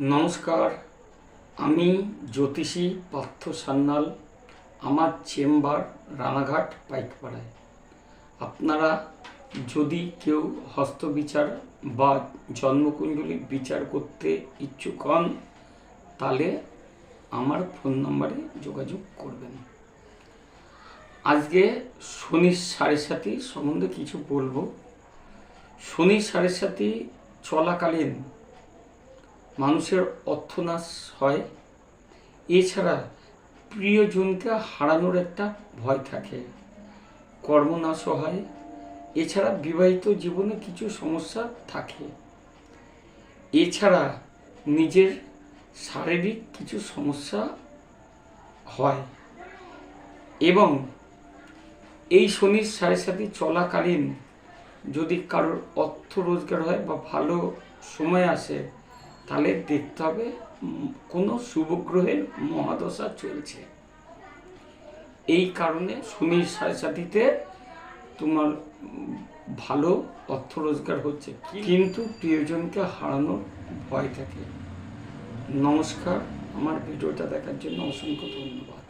নমস্কার, আমি জ্যোতিষী পার্থ সান্যাল, আমার চেম্বার রানাঘাট পাইকপাড়ায়। আপনারা যদি কেউ হস্তবিচার বা জন্মকুণ্ডলী বিচার করতে ইচ্ছুক হন, তাহলে আমার ফোন নম্বরে যোগাযোগ করবেন। আজকে শনির সাড়ে সাথী সম্বন্ধে কিছু বলব। শনির সাড়ে সাথী চলাকালীন মানুষের অর্থনাশ হয়। এছাড়া প্রিয়জনকে হারানোর একটা ভয় থাকে। কর্মনাশও হয়। এছাড়া বিবাহিত জীবনে কিছু সমস্যা থাকে। এছাড়া নিজের শারীরিক কিছু সমস্যা হয় এবং এই শনির সাড়ে সাথে চলাকালীন যদি কারোর অর্থ রোজগার হয় বা ভালো সময় আসে তাহলে দেখতে হবে কোনো শুভগ্রহের মহাদশা চলছে। এই কারণে শনির সাথে তোমার ভালো অর্থ রোজগার হচ্ছে। কিন্তু প্রিয়জনকে হারানোর ভয় থাকে। নমস্কার, আমার ভিডিওটা দেখার জন্য অসংখ্য ধন্যবাদ।